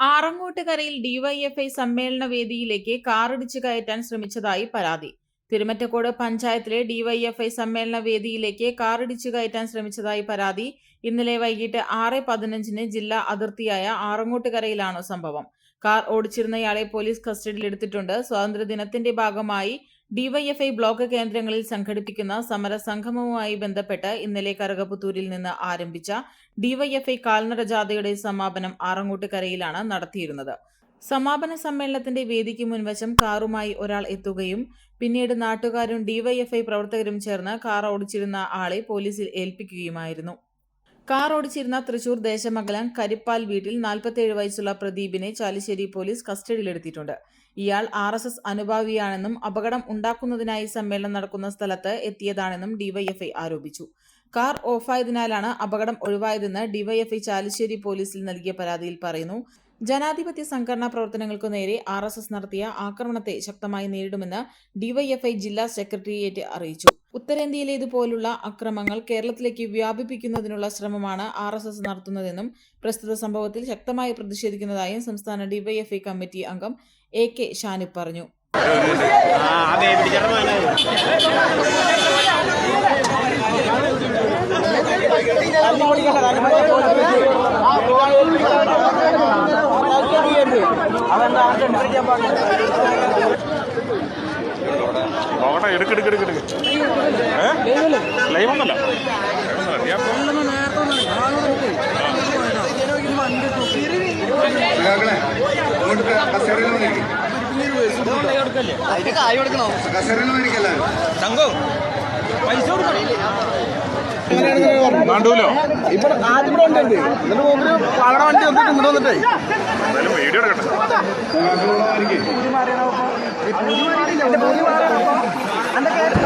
ആറങ്ങോട്ടുകരയിൽ DYFI സമ്മേളന വേദിയിലേക്ക് കാറിടിച്ചു കയറ്റാൻ ശ്രമിച്ചതായി പരാതി. തിരുമറ്റക്കോട് പഞ്ചായത്തിലെ ഡിവൈഎഫ്ഐ സമ്മേളന വേദിയിലേക്ക് കാറിടിച്ചു കയറ്റാൻ ശ്രമിച്ചതായി പരാതി. ഇന്നലെ വൈകിട്ട് ആറ് പതിനഞ്ചിന് ജില്ലാ അതിർത്തിയായ ആറങ്ങോട്ടുകരയിലാണ് സംഭവം. Car ഓടിച്ചിരുന്നയാളെ police കസ്റ്റഡിയിലെടുത്തിട്ടുണ്ട്. സ്വാതന്ത്ര്യദിനത്തിന്റെ ഭാഗമായി ഡിവൈഎഫ്ഐ ബ്ലോക്ക് കേന്ദ്രങ്ങളിൽ സംഘടിപ്പിക്കുന്ന സമര സംഗമവുമായി ബന്ധപ്പെട്ട് ഇന്നലെ കറുകപുത്തൂരിൽ നിന്ന് ആരംഭിച്ച ഡിവൈഎഫ്ഐ കാൽനട ജാഥയുടെ സമാപനം ആറങ്ങോട്ടുകരയിലാണ് നടത്തിയിരുന്നത്. സമാപന സമ്മേളനത്തിന്റെ വേദിക്ക് മുൻവശം കാറുമായി ഒരാൾ എത്തുകയും പിന്നീട് നാട്ടുകാരും ഡിവൈഎഫ്ഐ പ്രവർത്തകരും ചേർന്ന് കാർ ഓടിച്ചിരുന്ന ആളെ പോലീസിൽ ഏൽപ്പിക്കുകയുമായിരുന്നു. കാർ ഓടിച്ചിരുന്ന തൃശൂർ ദേശമംഗലം കരിപ്പാൽ വീട്ടിൽ നാൽപ്പത്തിയേഴ് വയസ്സുള്ള പ്രദീപിനെ ചാലിശ്ശേരി പോലീസ് കസ്റ്റഡിയിലെടുത്തിട്ടുണ്ട്. ഇയാൾ ആർ എസ് എസ് അനുഭാവിയാണെന്നും അപകടം ഉണ്ടാക്കുന്നതിനായി സമ്മേളനം നടക്കുന്ന സ്ഥലത്ത് എത്തിയതാണെന്നും ഡിവൈഎഫ്ഐ ആരോപിച്ചു. കാർ ഓഫായതിനാലാണ് അപകടം ഒഴിവായതെന്ന് ഡിവൈഎഫ്ഐ ചാലിശ്ശേരി പോലീസിൽ നൽകിയ പരാതിയിൽ പറയുന്നു. ജനാധിപത്യ സംഘടനാ പ്രവർത്തനങ്ങൾക്കു നേരെ ആർ നടത്തിയ ആക്രമണത്തെ ശക്തമായി നേരിടുമെന്ന് ഡിവൈഎഫ്ഐ ജില്ലാ സെക്രട്ടേറിയറ്റ് അറിയിച്ചു. ഉത്തരേന്ത്യയിലേതുപോലുള്ള അക്രമങ്ങൾ കേരളത്തിലേക്ക് വ്യാപിപ്പിക്കുന്നതിനുള്ള ശ്രമമാണ് ആർ എസ് എസ് നടത്തുന്നതെന്നും പ്രസ്തുത സംഭവത്തിൽ ശക്തമായി പ്രതിഷേധിക്കുന്നതായും സംസ്ഥാന ഡിവൈഎഫ്ഐ കമ്മിറ്റി അംഗം എ കെ ഷാനിബ് പറഞ്ഞു പിടിച്ചിടമാണ് നോക്കട്ടെ എടുക്ക് എടുക്ക് എടുക്ക് എടുക്ക്. ലൈവ് ഒന്നല്ല മാണ്ടൂലോ ഇവിടെ ആദ്യം ഇവിടെ വണ്ടി എന്നിട്ട് മൂപ്പര് അവിടെ വണ്ടി വന്നിട്ട് ഇങ്ങോട്ട് വന്നിട്ടേ. വീഡിയോ എടുക്കട്ടെ. அந்த கேட்டு